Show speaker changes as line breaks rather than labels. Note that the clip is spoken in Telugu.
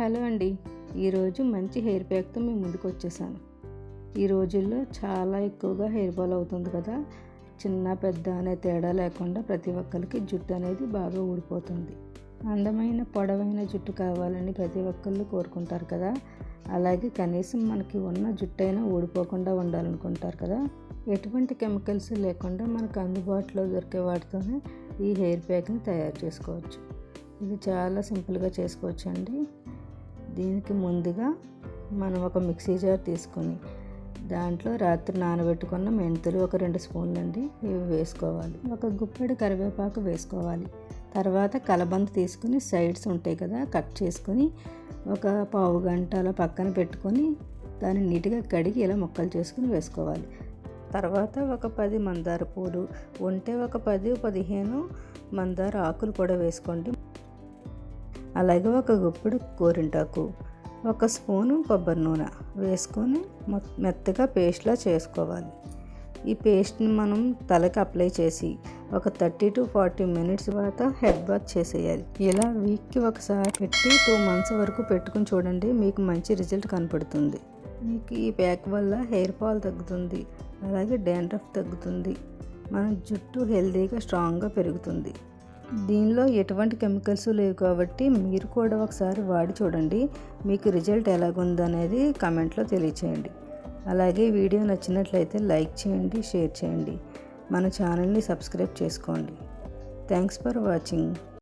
హలో అండి. ఈరోజు మంచి హెయిర్ ప్యాక్తో మేము ముందుకు వచ్చేసాను ఈ రోజుల్లో చాలా ఎక్కువగా హెయిర్ ఫాల్ అవుతుంది కదా. చిన్న పెద్ద అనే తేడా లేకుండా ప్రతి ఒక్కరికి జుట్టు అనేది బాగా ఊడిపోతుంది. అందమైన పొడవైన జుట్టు కావాలని ప్రతి ఒక్కళ్ళు కోరుకుంటారు కదా. అలాగే కనీసం మనకి ఉన్న జుట్టు అయినా ఊడిపోకుండా ఉండాలనుకుంటారు కదా. ఎటువంటి కెమికల్స్ లేకుండా మనకు అందుబాటులో దొరికే వాటితోనే ఈ హెయిర్ ప్యాక్ని తయారు చేసుకోవచ్చు. ఇది చాలా సింపుల్గా చేసుకోవచ్చు అండి దీనికి ముందుగా మనం ఒక మిక్సీ జార్ తీసుకొని దాంట్లో రాత్రి నానబెట్టుకున్న మెంతులు ఒక రెండు స్పూన్లు అండి ఇవి వేసుకోవాలి. ఒక గుప్పెడు కరివేపాకు వేసుకోవాలి. తర్వాత కలబంద తీసుకుని సైడ్స్ ఉంటాయి కదా కట్ చేసుకొని ఒక పావు గంట అలా పక్కన పెట్టుకొని దాన్ని నీట్గా కడిగి ఇలా ముక్కలు చేసుకుని వేసుకోవాలి. తర్వాత ఒక పది మందార పూలు ఉంటే ఒక పది పదిహేను మందార ఆకులు కూడా వేసుకోండి. అలాగే ఒక గుప్పెడు గోరింటాకు ఒక స్పూను కొబ్బరి నూనె వేసుకొని మెత్తగా పేస్ట్లా చేసుకోవాలి. ఈ పేస్ట్ని మనం తలకి అప్లై చేసి ఒక థర్టీ టు ఫార్టీ మినిట్స్ తర్వాత హెడ్ బాత్ చేసేయాలి. ఇలా వీక్కి ఒకసారి పెట్టి టూ మంత్స్ వరకు పెట్టుకుని చూడండి మీకు మంచి రిజల్ట్ కనపడుతుంది. మీకు ఈ ప్యాక్ వల్ల హెయిర్ ఫాల్ తగ్గుతుంది అలాగే డాండ్రఫ్ తగ్గుతుంది. మన జుట్టు హెల్తీగా స్ట్రాంగ్గా పెరుగుతుంది. దీనిలో ఎటువంటి కెమికల్స్ లేవు కాబట్టి మీరు కూడా ఒకసారి వాడి చూడండి. మీకు రిజల్ట్ ఎలాగుందనేది కామెంట్లో తెలియచేయండి. అలాగే వీడియో నచ్చినట్లయితే లైక్ చేయండి షేర్ చేయండి. మన ఛానల్ని సబ్స్క్రైబ్ చేసుకోండి. Thanks for watching.